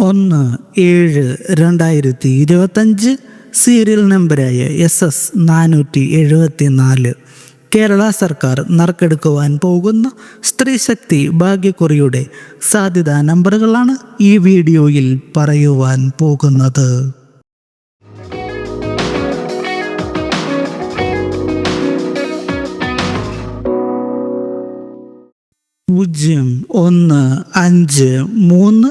ഒന്ന് ഏഴ് രണ്ടായിരത്തി ഇരുപത്തഞ്ച് സീരിയൽ നമ്പരായ എസ് എസ് നാനൂറ്റി എഴുപത്തി നാല് കേരള സർക്കാർ നറുക്കെടുക്കുവാൻ പോകുന്ന സ്ത്രീശക്തി ഭാഗ്യക്കുറിയുടെ സാധ്യതാ നമ്പറുകളാണ് ഈ വീഡിയോയിൽ പറയുവാൻ പോകുന്നത്. പൂജ്യം ഒന്ന് അഞ്ച് മൂന്ന്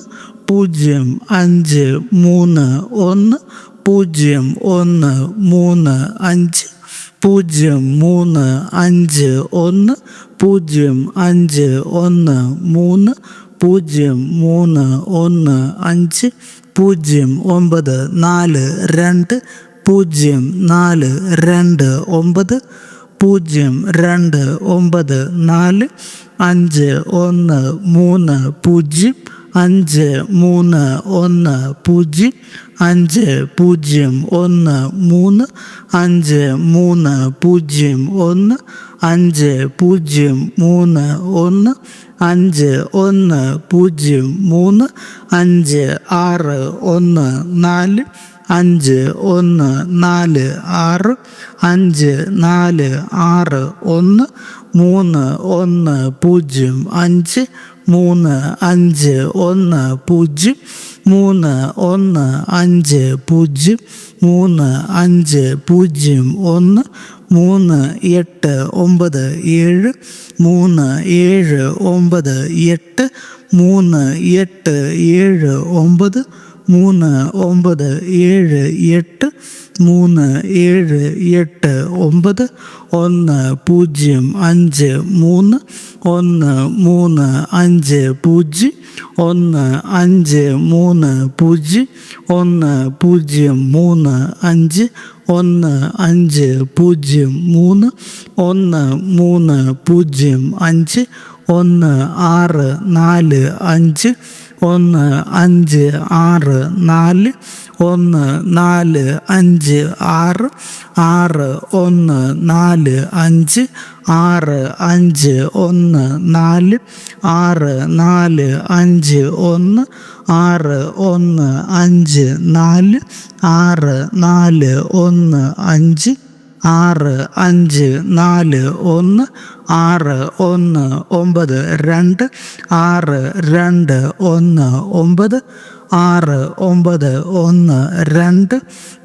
പൂജ്യം അഞ്ച് മൂന്ന് ഒന്ന് പൂജ്യം ഒന്ന് മൂന്ന് അഞ്ച് പൂജ്യം മൂന്ന് അഞ്ച് ഒന്ന് പൂജ്യം അഞ്ച് ഒന്ന് മൂന്ന് പൂജ്യം മൂന്ന് ഒന്ന് അഞ്ച് പൂജ്യം ഒമ്പത് നാല് രണ്ട് പൂജ്യം നാല് രണ്ട് ഒമ്പത് പൂജ്യം രണ്ട് ഒമ്പത് നാല് അഞ്ച് ഒന്ന് മൂന്ന് പൂജ്യം അഞ്ച് മൂന്ന് ഒന്ന് പൂജ്യം അഞ്ച് പൂജ്യം ഒന്ന് മൂന്ന് അഞ്ച് മൂന്ന് പൂജ്യം ഒന്ന് അഞ്ച് പൂജ്യം മൂന്ന് ഒന്ന് അഞ്ച് ഒന്ന് പൂജ്യം മൂന്ന് അഞ്ച് ആറ് ഒന്ന് നാല് അഞ്ച് ഒന്ന് നാല് ആറ് അഞ്ച് നാല് ആറ് ഒന്ന് മൂന്ന് ഒന്ന് പൂജ്യം അഞ്ച് മൂന്ന് അഞ്ച് ഒന്ന് പൂജ്യം മൂന്ന് ഒന്ന് അഞ്ച് പൂജ്യം മൂന്ന് അഞ്ച് പൂജ്യം ഒന്ന് മൂന്ന് എട്ട് ഒമ്പത് ഏഴ് മൂന്ന് ഏഴ് ഒമ്പത് എട്ട് മൂന്ന് എട്ട് ഏഴ് ഒമ്പത് മൂന്ന് ഒമ്പത് ഏഴ് എട്ട് മൂന്ന് ഏഴ് എട്ട് ഒമ്പത് ഒന്ന് പൂജ്യം അഞ്ച് മൂന്ന് ഒന്ന് മൂന്ന് അഞ്ച് പൂജ്യം ഒന്ന് അഞ്ച് മൂന്ന് പൂജ്യം ഒന്ന് പൂജ്യം മൂന്ന് അഞ്ച് ഒന്ന് അഞ്ച് പൂജ്യം മൂന്ന് ഒന്ന് മൂന്ന് പൂജ്യം അഞ്ച് ഒന്ന് ആറ് നാല് അഞ്ച് ഒന്ന് അഞ്ച് ആറ് നാല് ഒന്ന് നാല് അഞ്ച് ആറ് ആറ് ഒന്ന് നാല് അഞ്ച് ആറ് അഞ്ച് ഒന്ന് നാല് ആറ് നാല് അഞ്ച് ഒന്ന് ആറ് ഒന്ന് അഞ്ച് നാല് ആറ് നാല് ഒന്ന് അഞ്ച് ആറ് അഞ്ച് നാല് ഒന്ന് ആറ് ഒന്ന് ഒമ്പത് രണ്ട് ആറ് രണ്ട് ഒന്ന് ഒമ്പത് ആറ് ഒമ്പത് ഒന്ന് രണ്ട്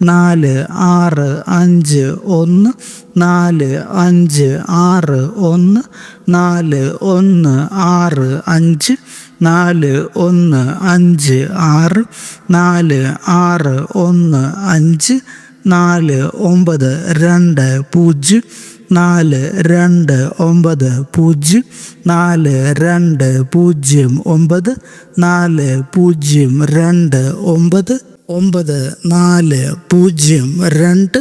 നാല് ആറ് അഞ്ച് ഒന്ന് നാല് അഞ്ച് ആറ് ഒന്ന് നാല് ഒന്ന് ആറ് അഞ്ച് നാല് ഒന്ന് അഞ്ച് ആറ് നാല് ആറ് ഒന്ന് അഞ്ച് നാല് ഒമ്പത് രണ്ട് പൂജ്യം നാല് രണ്ട് ഒമ്പത് പൂജ്യം നാല് രണ്ട് പൂജ്യം ഒമ്പത് നാല് പൂജ്യം രണ്ട് ഒമ്പത് ഒമ്പത് നാല് പൂജ്യം രണ്ട്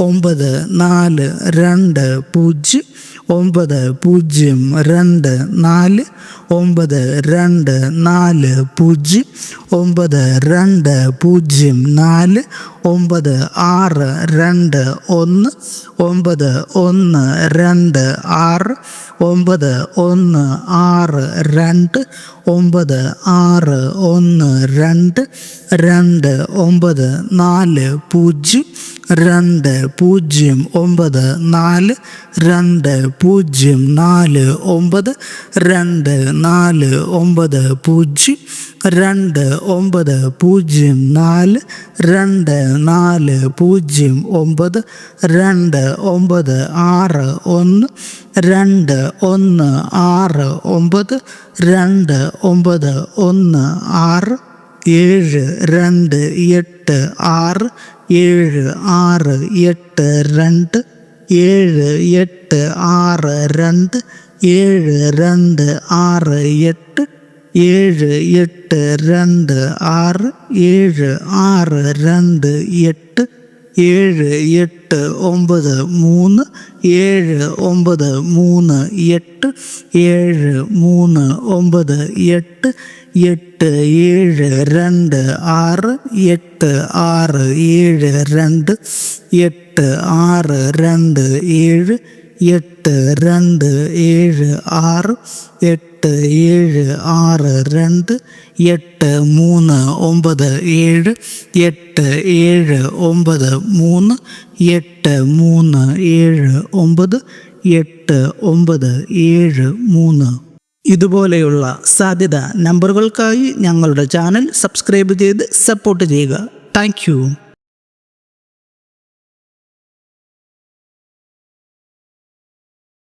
ഒമ്പത് നാല് രണ്ട് പൂജ്യം ഒമ്പത് പൂജ്യം രണ്ട് നാല് ഒമ്പത് രണ്ട് നാല് പൂജ്യം ഒമ്പത് രണ്ട് പൂജ്യം നാല് ഒമ്പത് ആറ് രണ്ട് ഒന്ന് ഒമ്പത് ഒന്ന് രണ്ട് ആറ് ഒമ്പത് ഒന്ന് ആറ് രണ്ട് ഒമ്പത് ആറ് ഒന്ന് രണ്ട് രണ്ട് ഒമ്പത് നാല് പൂജ്യം രണ്ട് പൂജ്യം ഒമ്പത് നാല് രണ്ട് പൂജ്യം നാല് ഒമ്പത് രണ്ട് നാല് ഒമ്പത് പൂജ്യം രണ്ട് ഒമ്പത് പൂജ്യം നാല് രണ്ട് നാല് പൂജ്യം ഒമ്പത് രണ്ട് ഒമ്പത് ആറ് ഒന്ന് രണ്ട് ഒന്ന് ആറ് ഒമ്പത് രണ്ട് ഒമ്പത് ഒന്ന് ആറ് ഏഴ് രണ്ട് എട്ട് ആറ് ഏഴ് ആറ് എട്ട് രണ്ട് ഏഴ് എട്ട് ആറ് രണ്ട് ഏഴ് രണ്ട് ആറ് എട്ട് ഏഴ് എട്ട് രണ്ട് ആറ് ഏഴ് ആറ് രണ്ട് എട്ട് ഏഴ് എട്ട് ഒമ്പത് മൂന്ന് ഏഴ് ഒമ്പത് മൂന്ന് എട്ട് ഏഴ് മൂന്ന് ഒമ്പത് എട്ട് എട്ട് ഏഴ് രണ്ട് ആറ് എട്ട് ആറ് ഏഴ് രണ്ട് എട്ട് ആറ് രണ്ട് ഏഴ് എട്ട് രണ്ട് ഏഴ് ആറ് എട്ട് ഏഴ് ആറ് രണ്ട് എട്ട് മൂന്ന് ഒമ്പത് ഏഴ് എട്ട് ഏഴ് ഒമ്പത് മൂന്ന് എട്ട് മൂന്ന് ഏഴ് ഒമ്പത് എട്ട് ഒമ്പത് ഏഴ് മൂന്ന്. ഇതുപോലെയുള്ള സാധ്യത നമ്പറുകൾക്കായി ഞങ്ങളുടെ ചാനൽ സബ്സ്ക്രൈബ് ചെയ്ത് സപ്പോർട്ട് ചെയ്യുക. താങ്ക്